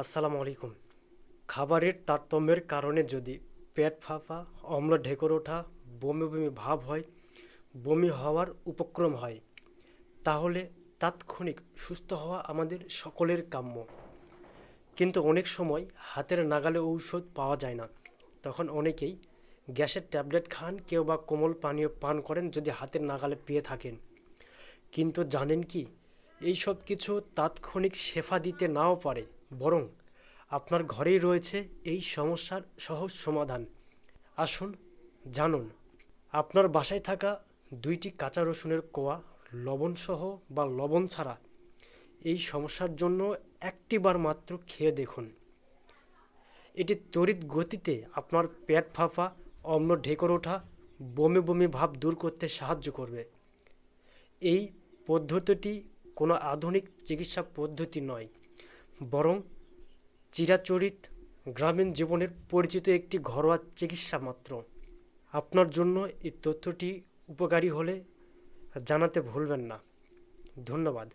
আসসালামু আলাইকুম। খাবারের তারতম্যের কারণে যদি পেট ফাঁপা, অম্ল ঢেকর ওঠা, বমি বমি ভাব হয়, বমি হওয়ার উপক্রম হয়, তাহলে তাৎক্ষণিক সুস্থ হওয়া আমাদের সকলের কাম্য। কিন্তু অনেক সময় হাতের নাগালে ঔষধ পাওয়া যায় না। তখন অনেকেই গ্যাসের ট্যাবলেট খান কেউ বা কোমল পানীয় পান করেন যদি হাতের নাগালে পেয়ে থাকেন। কিন্তু জানেন কি এই সব কিছু তাৎক্ষণিক শেফা দিতে নাও পারে। বরং আপনার ঘরেই রয়েছে এই সমস্যার সহজ সমাধান। আসুন, জানুন, আপনার বাসায় থাকা দুইটি কাঁচা রসুনের কোয়া লবণসহ বা লবণ ছাড়া এই সমস্যার জন্য একটিবার মাত্র খেয়ে দেখুন। এটি তড়িৎ গতিতে আপনার পেট ফাঁপা, অম্ল ঢেকর ওঠা, বমি বমি ভাব দূর করতে সাহায্য করবে। এই পদ্ধতিটি কোনো আধুনিক চিকিৎসা পদ্ধতি নয়। বরং চিরাচরিত গ্রামীণ জীবনের পরিচিত একটি ঘরোয়া চিকিৎসা মাত্র। আপনার জন্য এই তথ্যটি উপকারী হলে জানাতে ভুলবেন না। ধন্যবাদ।